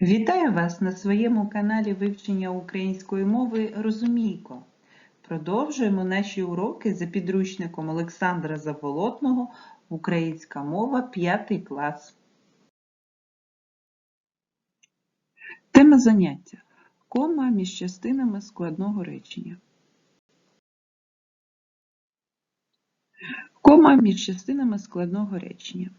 Вітаю вас на своєму каналі вивчення української мови Розумійко. Продовжуємо наші уроки за підручником Олександра Заболотного Українська мова 5 клас. Тема заняття. Кома між частинами складного речення. Кома між частинами складного речення.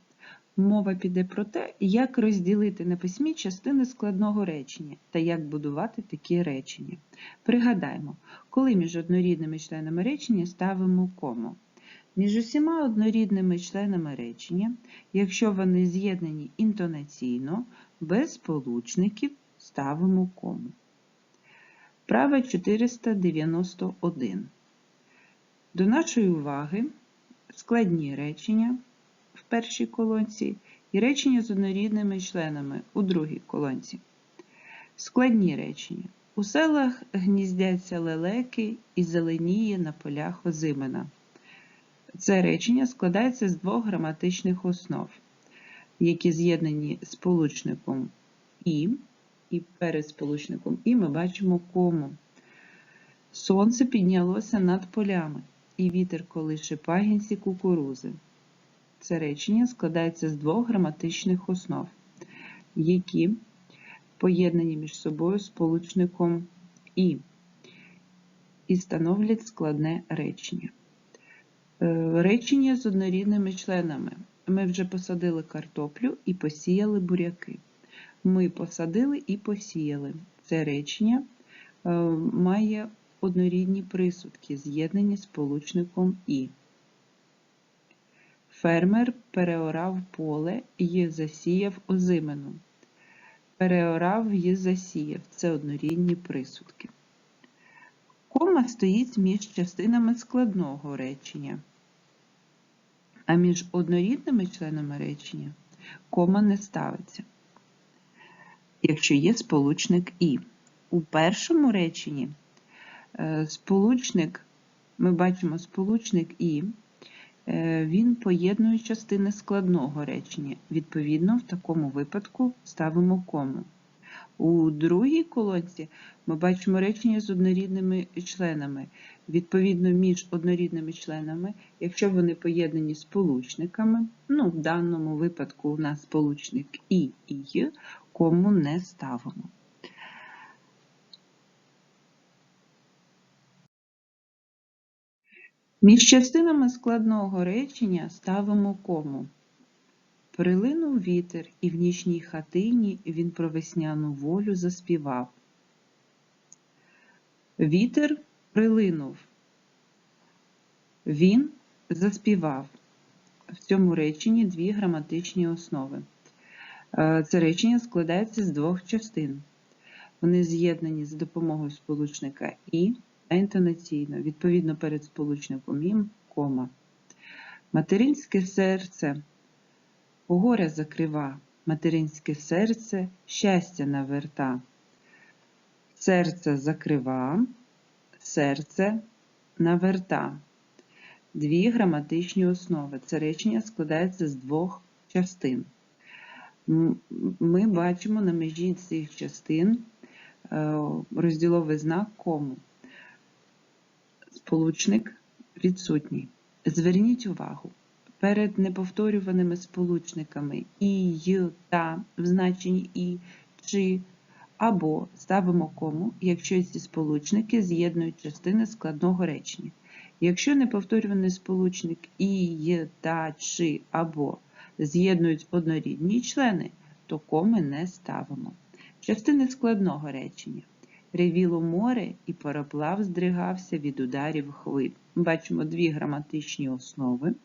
Мова піде про те, як розділити на письмі частини складного речення та як будувати такі речення. Пригадаємо, коли між однорідними членами речення ставимо кому. Між усіма однорідними членами речення, якщо вони з'єднані інтонаційно, без сполучників ставимо кому. Право 491. До нашої уваги складні речення в першій колонці і речення з однорідними членами у другій колонці. Складні речення. У селах гніздяться лелеки і зеленіє на полях озимена. Це речення складається з двох граматичних основ, які з'єднані сполучником і, і перед сполучником і ми бачимо кому. Сонце піднялося над полями, і вітер колише пагінці кукурузи. Це речення складається з двох граматичних основ, які поєднані між собою сполучником і, і становлять складне речення. Е, Речення з однорідними членами. Ми вже посадили картоплю і посіяли буряки. Ми посадили і посіяли. Це речення е, має однорідні присудки, з'єднані сполучником і. Фермер переорав поле і засіяв озимину. Переорав і засіяв це однорідні присудки. Кома стоїть між частинами складного речення, а між однорідними членами речення кома не ставиться, якщо є сполучник І. У першому реченні е, сполучник, ми бачимо сполучник І. Е, він поєднує частини складного речення. Відповідно, в такому випадку ставимо кому. У другій колонці ми бачимо речення з однорідними членами. Відповідно, між однорідними членами, якщо вони поєднані сполучниками, ну, в даному випадку у нас сполучник І і кому не ставимо. Між частинами складного речення ставимо кому. Прилинув вітер, і в нічній хатині він про весняну волю заспівав. Вітер прилинув. Він заспівав. В цьому реченні дві граматичні основи. Е, це речення складається з двох частин. Вони з'єднані за допомогою сполучника І інтонаційно, відповідно перед сполучником ім, кома. Материнське серце горя закрива, материнське серце щастя наверта. Серце закрива, серце наверта. Дві граматичні основи. Це речення складається з двох частин. Ми бачимо на межі цих частин е, розділовий знак кому сполучник відсутній. Зверніть увагу, перед неповторюваними сполучниками і, й, та в значенні і, чи або ставимо кому, якщо ці сполучники з'єднують частини складного речення. Якщо неповторюваний сполучник і, й, та, чи або з'єднують однорідні члени, то коми не ставимо. Частини складного речення. Ревіло море і пароплав здригався від ударів хвиль. Бачимо дві граматичні основи.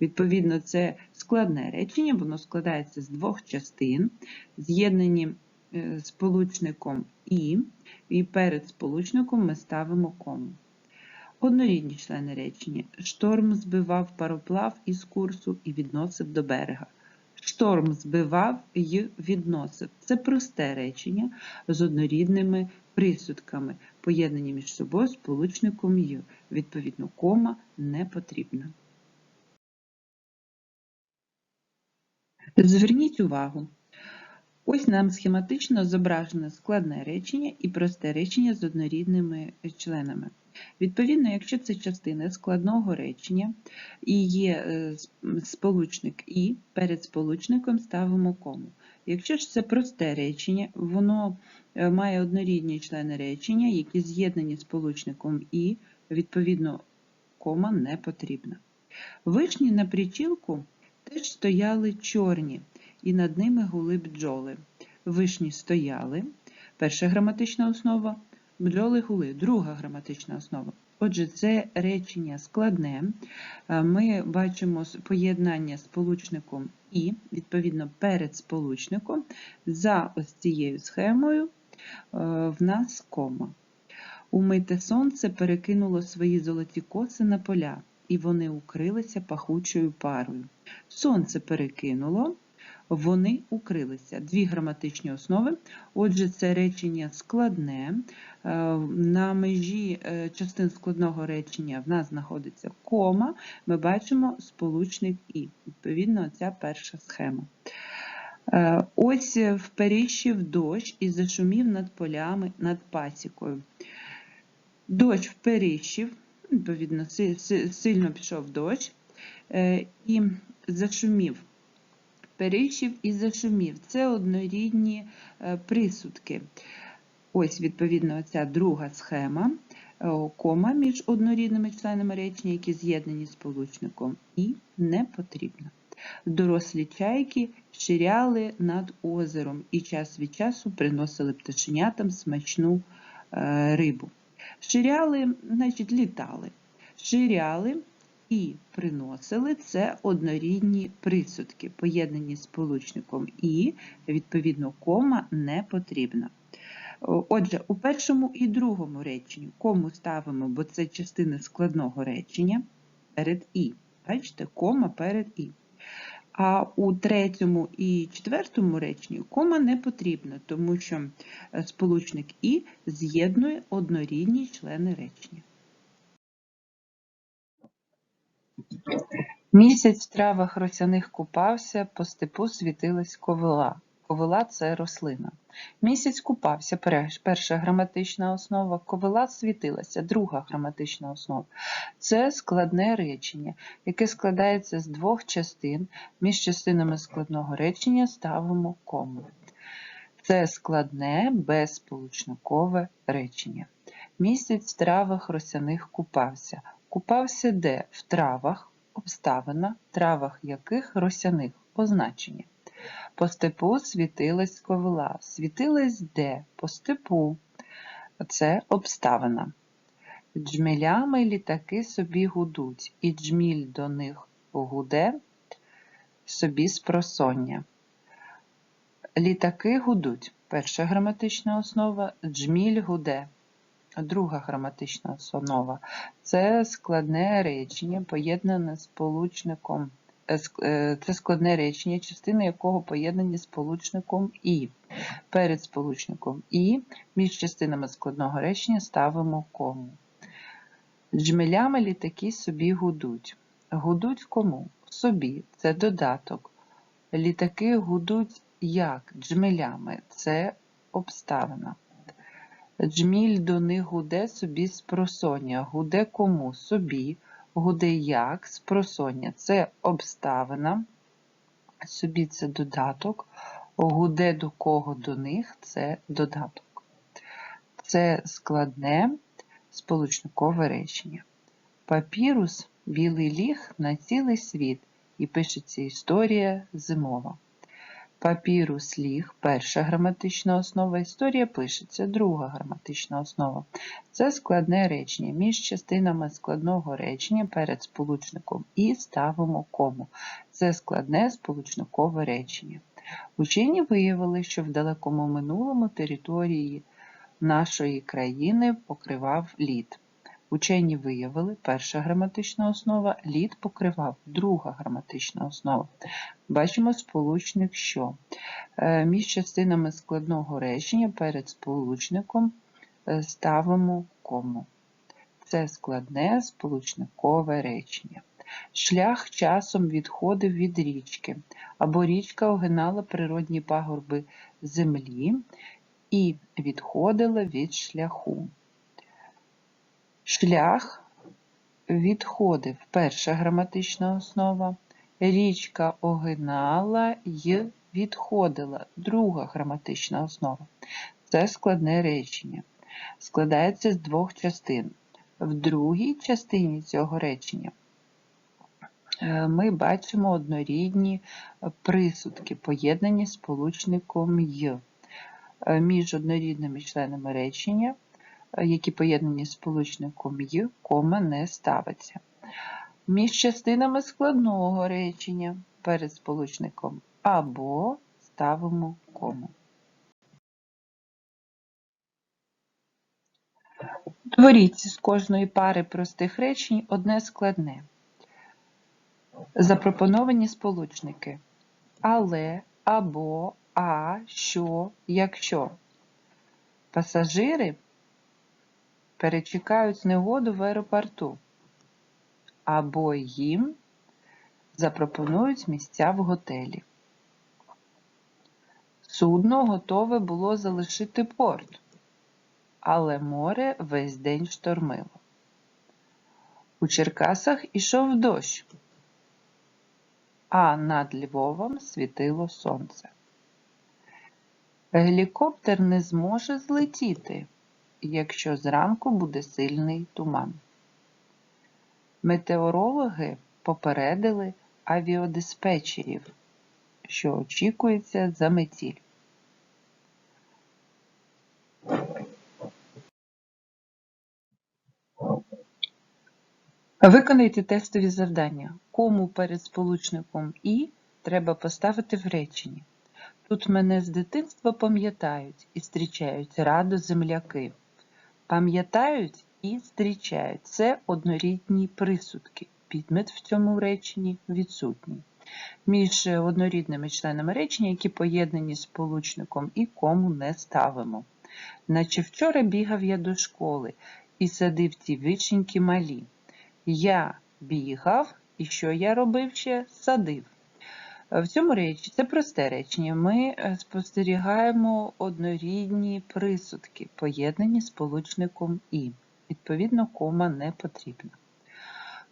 Відповідно, це складне речення, воно складається з двох частин, з'єднані е, сполучником І, і перед сполучником ми ставимо кому. Однорідні члени речення. Шторм збивав пароплав із курсу і відносив до берега. Шторм збивав і відносив. Це просте речення з однорідними присудками, поєднані між собою сполучником «й». Відповідно, кома не потрібна. Зверніть увагу, Ось нам схематично зображено складне речення і просте речення з однорідними членами. Відповідно, якщо це частина складного речення і є е, сполучник і, перед сполучником ставимо кому. Якщо ж це просте речення, воно е, має однорідні члени речення, які з'єднані сполучником і, відповідно, кома не потрібна. Вишні на причілку теж стояли чорні, і над ними гули бджоли. Вишні стояли, перша граматична основа, бджоли гули, друга граматична основа. Отже, це речення складне. Е, Ми бачимо поєднання сполучником і, відповідно, перед сполучником. За ось цією схемою е, в нас кома. Умите сонце перекинуло свої золоті коси на поля, і вони укрилися пахучою парою. Сонце перекинуло, вони укрилися. Дві граматичні основи. Отже, це речення складне. Е, На межі е, частин складного речення в нас знаходиться кома. Ми бачимо сполучник і. Відповідно, ця перша схема. Е, Ось вперіщив дощ і зашумів над полями, над пасікою. Дощ вперіщив, відповідно, си- си- сильно пішов дощ, і зашумів. Періщив і зашумів. Це однорідні присудки. Ось, відповідно, ця друга схема, е, кома між однорідними членами речення, які з'єднані сполучником, і не потрібна. Дорослі чайки ширяли над озером і час від часу приносили пташенятам смачну е, рибу. Ширяли, значить, літали. Ширяли і приносили це однорідні присудки, поєднані з сполучником і, відповідно, кома не потрібна. О, Отже, у першому і другому реченні кому ставимо, бо це частина складного речення перед і. Бачите, кома перед і. А у третьому і четвертому реченні кома не потрібна, тому що е, сполучник і з'єднує однорідні члени речення. Місяць в травах росяних купався, по степу світилась ковила. Ковила це рослина. Місяць купався, перша граматична основа, ковила світилася, друга граматична основа. Це складне речення, яке складається з двох частин. Між частинами складного речення ставимо кому. Це складне безсполучникове речення. Місяць в травах росяних купався. Купався де? В травах, обставина, травах яких росяних позначення. По степу світилась ковила. Світилась де? По степу. Це обставина. Джмелями літаки собі гудуть, і джміль до них гуде собі з просоння. Літаки гудуть. Перша граматична основа джміль гуде. Друга граматична основа це складне речення, поєднане з сполучником. Е, Це складне речення, частини якого поєднані сполучником і. Перед сполучником і між частинами складного речення ставимо кому. Джмелями літаки собі гудуть. Гудуть кому? Собі. Це додаток. Літаки гудуть як? Джмелями. Це обставина. Джміль до них гуде собі з просоння. Гуде кому? Собі. Гуде як? З. Це обставина. Собі це додаток. Гуде до кого до них це додаток. Це складне сполучникове речення. Папірус білий ліг на цілий світ і пишеться історія зимова. Папірус ліг перша граматична основа, історія пишеться друга граматична основа. Це складне речення. Між частинами складного речення перед сполучником і ставимо кому. Це складне сполучникове речення. Учені виявили, що в далекому минулому території нашої країни покривав лід. Учені виявили, перша граматична основа, лід покривав, друга граматична основа. Бачимо сполучник що. Е, Між частинами складного речення перед сполучником е, ставимо кому. Це складне сполучникове речення. Шлях часом відходив від річки, або річка огинала природні пагорби землі і відходила від шляху. Шлях відходив перша граматична основа. Річка огинала й відходила друга граматична основа. Це складне речення. Складається з двох частин. В другій частині цього речення е, ми бачимо однорідні присудки, поєднані сполучником «й». Е, Між однорідними членами речення, які поєднані сполучником «й», кома не ставиться. Між частинами складного речення перед сполучником або ставимо кому. Творіть з кожної пари простих речень одне складне. Запропоновані сполучники але, або, а, що, якщо. Пасажири перечекають негоду в аеропорту, або їм запропонують місця в готелі. Судно готове було залишити порт, але море весь день штормило. У Черкасах ішов дощ, а над Львовом світило сонце. Гелікоптер не зможе злетіти, якщо зранку буде сильний туман. Метеорологи попередили авіадиспетчерів, що очікується заметіль. Виконайте тестові завдання. Кому перед сполучником І треба поставити в реченні. Тут мене з дитинства пам'ятають і зустрічають радо земляки. Пам'ятають і зустрічають. Це однорідні присудки. Підмет в цьому реченні відсутній. Між однорідними членами речення, які поєднані сполучником і кому не ставимо. Наче вчора бігав я до школи і садив ті вишеньки малі. Я бігав, і що я робив ще? Садив. В цьому речі це просте речення. Ми е, спостерігаємо однорідні присудки, поєднані сполучником І. Відповідно, кома не потрібна.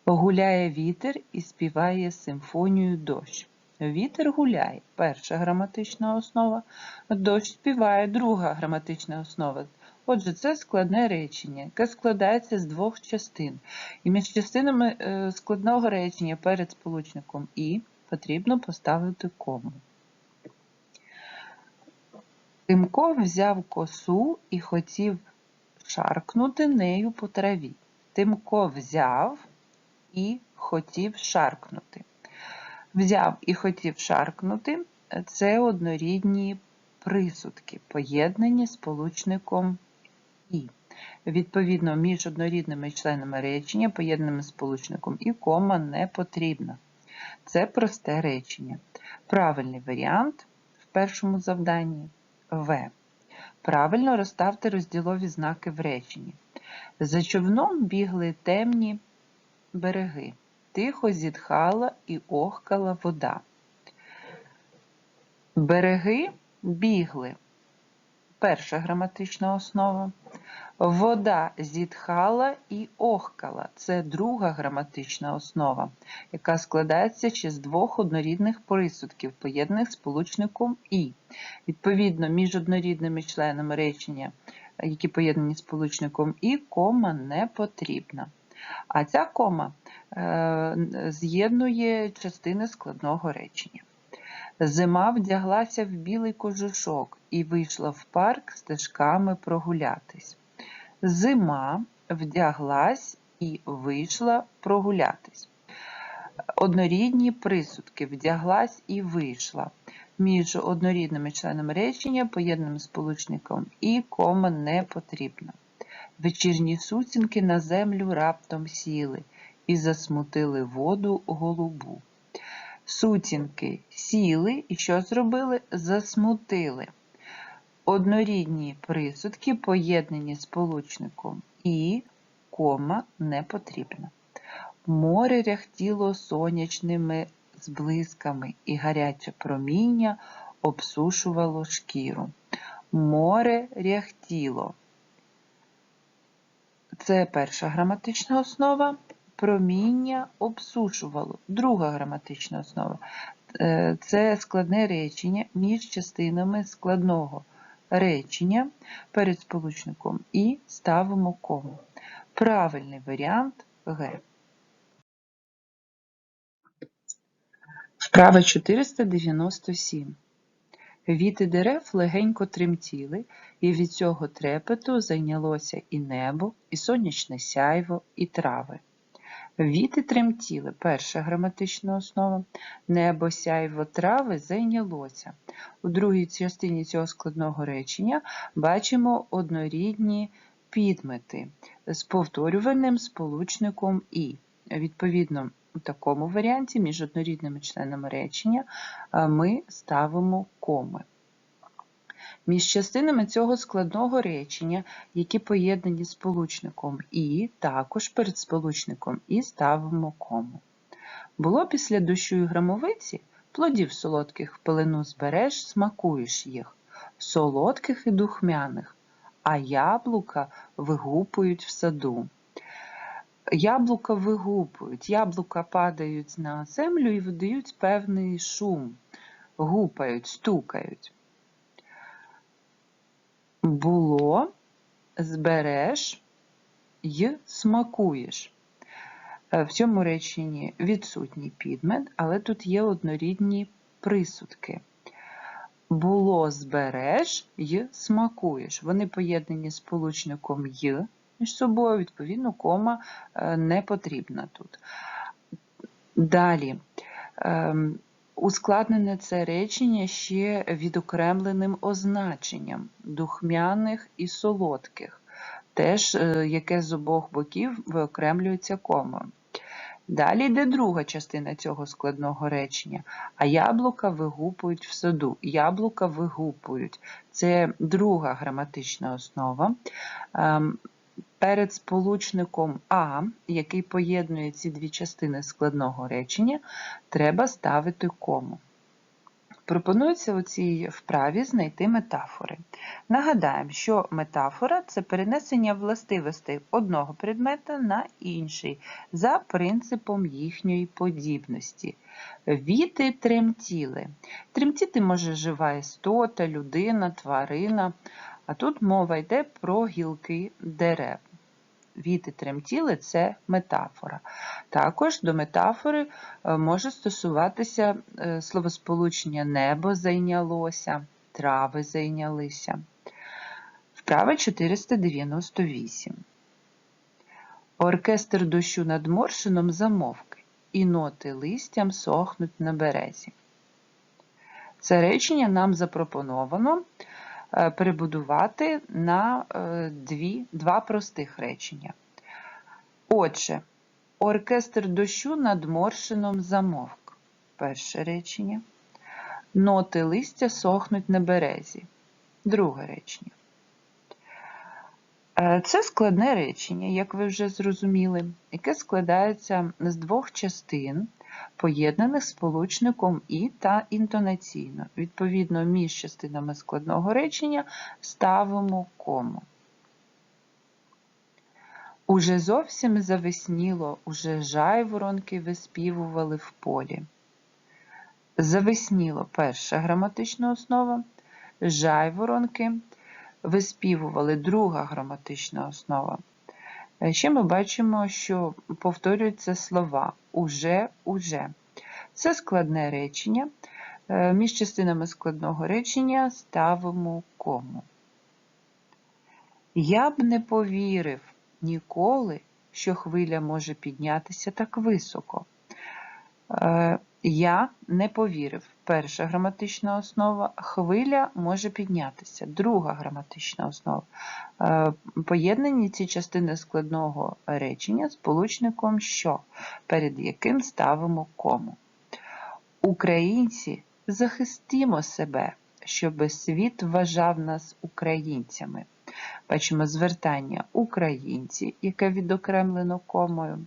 Гуляє вітер і співає симфонію дощ. Вітер гуляє перша граматична основа, дощ співає друга граматична основа. Отже, це складне речення, яке складається з двох частин. І між частинами е, складного речення перед сполучником І потрібно поставити кому. Тимко взяв косу і хотів шаркнути нею по траві. Тимко взяв і хотів шаркнути. Взяв і хотів шаркнути це однорідні присудки, поєднані сполучником І. Відповідно, між однорідними членами речення, поєднаними сполучником І, кома не потрібна. Це просте речення. Правильний варіант в першому завданні В. Правильно розставте розділові знаки в реченні. За човном бігли темні береги. Тихо зітхала і охкала вода. Береги бігли. Перша граматична основа. Вода зітхала і охкала. Це друга граматична основа, яка складається ще з двох однорідних присудків, поєднаних сполучником І. Відповідно, між однорідними членами речення, які поєднані сполучником І, кома не потрібна. А ця кома е, з'єднує частини складного речення. Зима вдяглася в білий кожушок і вийшла в парк стежками прогулятись. Зима вдяглась і вийшла прогулятись. Однорідні присудки вдяглась і вийшла. Між однорідними членами речення, поєднаним сполучником і кома не потрібно. Вечірні сутінки на землю раптом сіли і засмутили воду голубу. Сутінки сіли і що зробили? Засмутили. Однорідні присудки поєднані сполучником і кома не потрібна. Море ряхтіло сонячними зблисками, і гаряче проміння обсушувало шкіру. Море ряхтіло. Це перша граматична основа. Проміння обсушувало. Друга граматична основа. Е, Це складне речення між частинами складного речення перед сполучником і ставимо кому. Правильний варіант Г. Вправа 497. Віти дерев легенько тремтіли, і від цього трепету зайнялося і небо, і сонячне сяйво, і трави. Віти тремтіли перша граматична основа. Небо, сяйво, трави зайнялося. У другій частині цього складного речення бачимо однорідні підмети з повторюваним сполучником і. Відповідно, у такому варіанті між однорідними членами речення ми ставимо коми. Між частинами цього складного речення, які поєднані сполучником і, також перед сполучником і ставимо кому. Було після дощу і грамовиці, плодів солодких в пелену збереш, смакуєш їх, солодких і духмяних, а яблука вигупують в саду. Яблука вигупують, яблука падають на землю і видають певний шум, гупають, стукають. Було, збереш й смакуєш. Е, В цьому реченні відсутній підмет, але тут є однорідні присудки. Було збереш й смакуєш. Вони поєднані з сполучником й між собою, відповідно, кома е, не потрібна тут. Далі. Ем, Ускладнене це речення ще відокремленим означенням духмяних і солодких, теж е, яке з обох боків виокремлюється комою. Далі йде друга частина цього складного речення. А яблука вигупують в саду. Яблука вигупують. Це друга граматична основа. Перед сполучником А, який поєднує ці дві частини складного речення, треба ставити кому. Пропонується у цій вправі знайти метафори. Нагадаємо, що метафора це перенесення властивостей одного предмета на інший за принципом їхньої подібності. Віти тремтіли. Тремтіти може жива істота, людина, тварина. А тут мова йде про гілки дерев. Віти тремтіли це метафора. Також до метафори е, може стосуватися е, словосполучення небо зайнялося, трави зайнялися. Вправа 498. Оркестр дощу над моршином замовки, і ноти листям сохнуть на березі. Це речення нам запропоновано перебудувати на е, дві, два простих речення. Отже, оркестр дощу над моршином замовк. Перше речення. Ноти листя сохнуть на березі. Друге речення. Е, це складне речення, як ви вже зрозуміли, яке складається з двох частин поєднаних сполучником і та інтонаційно. Відповідно, між частинами складного речення ставимо кому. Уже зовсім завесніло, уже жайворонки виспівували в полі. Завесніло перша граматична основа. Жайворонки виспівували друга граматична основа. Е, ще ми бачимо, що повторюються слова уже, уже. Це складне речення. Е, між частинами складного речення ставимо кому. Я б не повірив ніколи, що хвиля може піднятися так високо. Е, я не повірив. Перша граматична основа хвиля може піднятися. Друга граматична основа. Е, поєднані ці частини складного речення з получником що, перед яким ставимо кому. Українці захистімо себе, щоб світ вважав нас українцями. Бачимо звертання українці, яке відокремлено комою.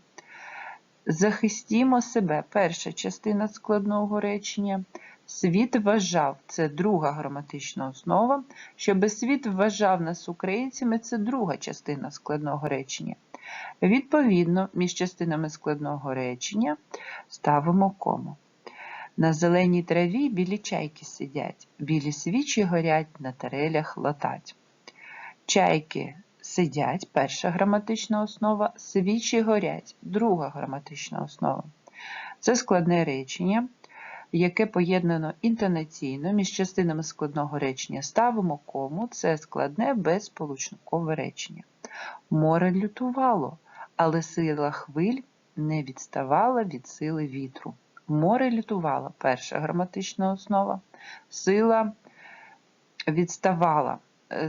Захистімо себе. Перша частина складного речення. Світ вважав це друга граматична основа. Щоби світ вважав нас українцями, це друга частина складного речення. Відповідно, між частинами складного речення ставимо кому. На зеленій траві білі чайки сидять, білі свічі горять, на тарелях латать. Чайки сидять, перша граматична основа, свічі горять, друга граматична основа. Це складне речення, яке поєднано інтонаційно між частинами складного речення ставимо кому, це складне безполучникове речення. Море лютувало, але сила хвиль не відставала від сили вітру. Море лютувало перша граматична основа, сила відставала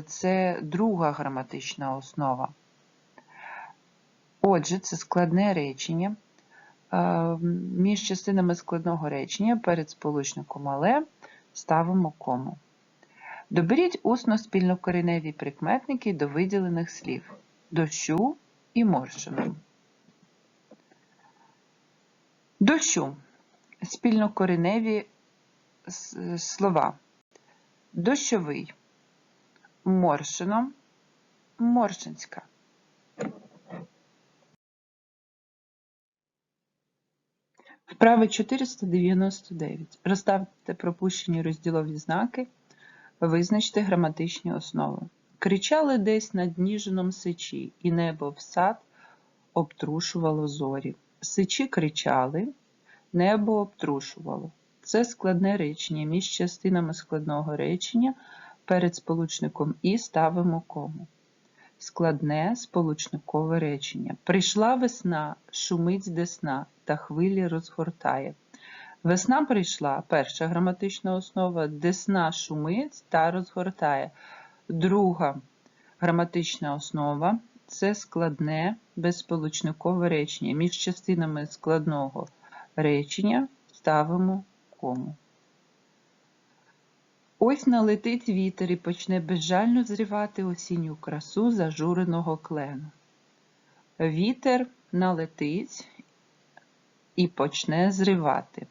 це друга граматична основа. Отже, це складне речення. Е, Між частинами складного речення перед сполучником але ставимо кому. Доберіть усно спільнокореневі прикметники до виділених слів дощу і морщину. Дощу спільнокореневі слова. Дощовий, моршино, моршинська. Вправи 499. Розставте пропущені розділові знаки, визначте граматичні основи. Кричали десь над ніжином сичі, і небо в сад обтрушувало зорі. Сичі кричали, небо обтрушувало. Це складне речення між частинами складного речення перед сполучником і ставимо кому. Складне сполучникове речення. Прийшла весна, шумить десна та хвилі розгортає. Весна прийшла, перша граматична основа, десна шумить та розгортає. Друга граматична основа це складне безсполучникове речення. Між частинами складного речення ставимо кому. Ось налетить вітер і почне безжально зривати осінню красу зажуреного клену. Вітер налетить і почне зривати.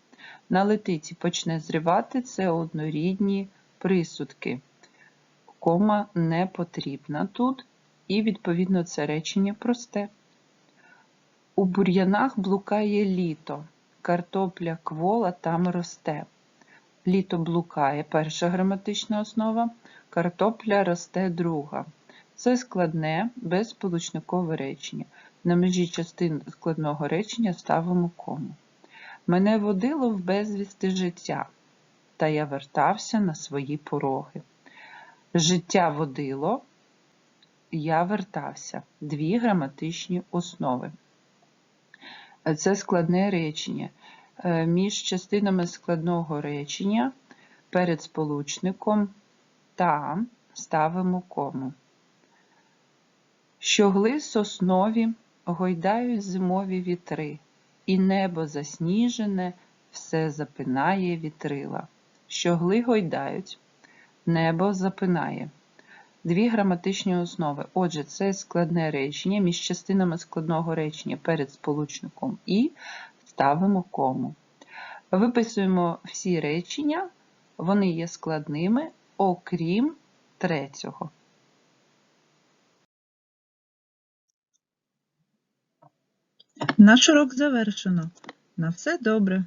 Налетить і почне зривати це однорідні присудки. Кома не потрібна тут, і, відповідно, це речення просте. У бур'янах блукає літо, картопля квола там росте. Літо блукає перша граматична основа, картопля росте друга. Це складне безсполучникове речення. На межі частин складного речення ставимо кому. Мене водило в безвісти життя, та я вертався на свої пороги. Життя водило, я вертався. Дві граматичні основи. Це складне речення. Е, Між частинами складного речення перед сполучником та ставимо кому. Щогли соснові гойдають зимові вітри, і небо засніжене все запинає вітрила. Щогли гойдають, небо запинає. Дві граматичні основи. Отже, це складне речення між частинами складного речення перед сполучником і ставимо кому. Виписуємо всі речення, вони є складними, окрім третього. Наш урок завершено. На все добре.